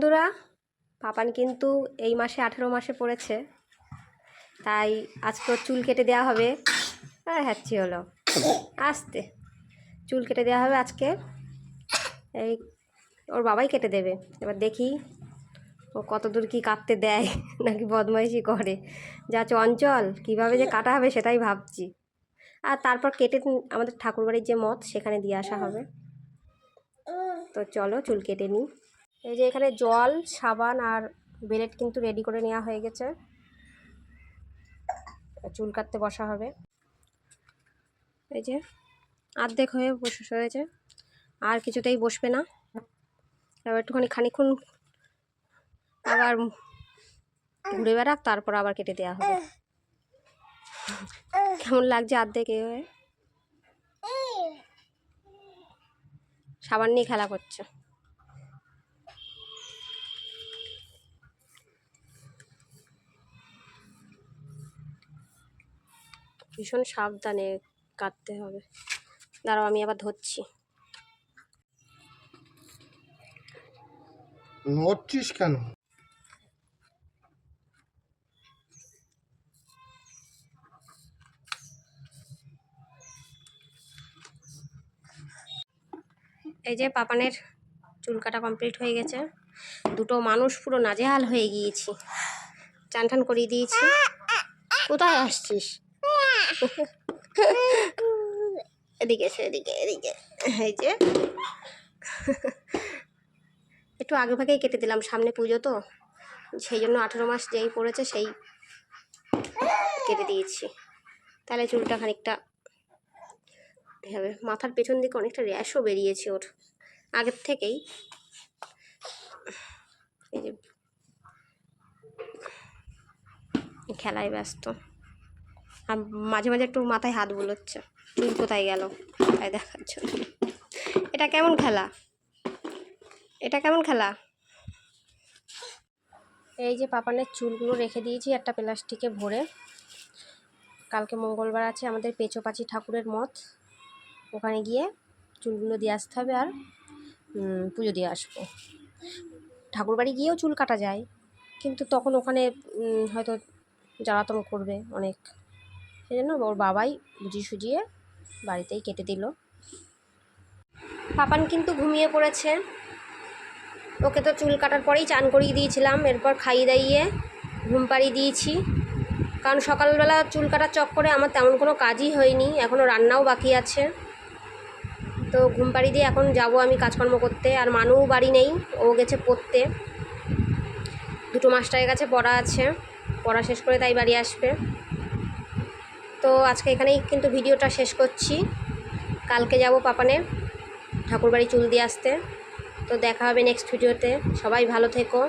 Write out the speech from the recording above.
বন্ধুরা, পাপান কিন্তু এই মাসে আঠেরো মাসে পড়েছে, তাই আজকে ওর চুল কেটে দেওয়া হবে। হ্যাঁ হ্যাচ্ছি হলো। আসতে। চুল কেটে দেওয়া হবে আজকে। এই ওর বাবাই কেটে দেবে। এবার দেখি ও কত দূর কী কাটতে দেয়, নাকি বদমাইশি করে। যা চঞ্চল, কীভাবে যে কাটা হবে সেটাই ভাবছি। আর তারপর কেটে আমাদের ঠাকুরবাড়ির যে মত সেখানে দিয়ে আসা হবে। তো চলো চুল কেটে নিই। এই যে এখানে জল, সাবান আর বেলেট কিন্তু রেডি করে নেওয়া হয়ে গেছে। চুল কাটতে বসা হবে। এই যে আর্ধেক হয়ে বসে হয়েছে আর কিছুতেই বসবে না। এবার একটুখানি খানিক্ষণ আবার ঘুরে বেড়াক, তারপর আবার কেটে দেওয়া হবে। কেমন লাগছে আর্ধেক এ হয়ে? সাবান নিয়ে খেলা করছে। ভীষণ সাবধানে কাটতে হবে। দাঁড়াও আমি আবার ধরছি। নড়ছিস কেন? এই যে পাপানের চুল কাটা কমপ্লিট হয়ে গেছে। দুটো মানুষ পুরো নাজেহাল হয়ে গিয়েছি। চান টান করিয়ে দিয়েছি। কোথায় আসছিস? এদিকে এসে, এদিকে এদিকে। এই যে। একটু আগে ভাগেই কেটে দিলাম, সামনে পুজো তো। সেই জন্য আঠেরো মাস যেই পড়েছে সেই কেটে দিয়েছি। তাহলে চুলটা খানিকটা হবে। মাথার পেছন দিকে অনেকটা র্যাশও বেরিয়েছে ওর। আগের থেকেই। এই যে। খেলায় ব্যস্ত। আর মাঝে মাঝে একটু মাথায় হাত বুলোচ্ছে। চুল কোথায় গেল? তাই দেখার জন্য এটা কেমন খেলা? এটা কেমন খেলা? এই যে পাপানের চুলগুলো রেখে দিয়েছি, একটা প্লাস্টিকে ভরে। কালকে মঙ্গলবার আছে আমাদের পেঁচোপাচি ঠাকুরের মত ওখানে গিয়ে চুলগুলো দিয়ে আসতে হবে আর পুজো দিয়ে আসব। ঠাকুরবাড়ি গিয়েও চুল কাটা যায়, কিন্তু তখন ওখানে হয়তো জ্বালাতন করবে অনেক। সেই জন্য ওর বাবাই বুঝিয়ে সুজিয়ে বাড়িতেই কেটে দিল। পাপান কিন্তু ঘুমিয়ে পড়েছে। ওকে তো চুল কাটার পরেই চান করিয়ে দিয়েছিলাম, এরপর খাইয়ে দাইয়ে ঘুম পাড়িয়ে দিয়েছি। কারণ সকালবেলা চুল কাটার চক্করে আমার তেমন কোনো কাজই হয়নি এখনও রান্নাও বাকি আছে। তো ঘুম পাড়ি দিয়ে এখন যাব আমি কাজকর্ম করতে। আর মানুও বাড়ি নেই, ও গেছে পড়তে। দুটো মাস্টারের কাছে পড়া আছে। পড়া শেষ করে তাই বাড়ি আসবে। তো আজকে এখানেই কিন্তু ভিডিওটা শেষ করছি। কালকে যাব পাপানে ঠাকুরবাড়ি চুল দিয়ে আসতে। তো দেখা হবে নেক্সট ভিডিওতে সবাই ভালো থেকো।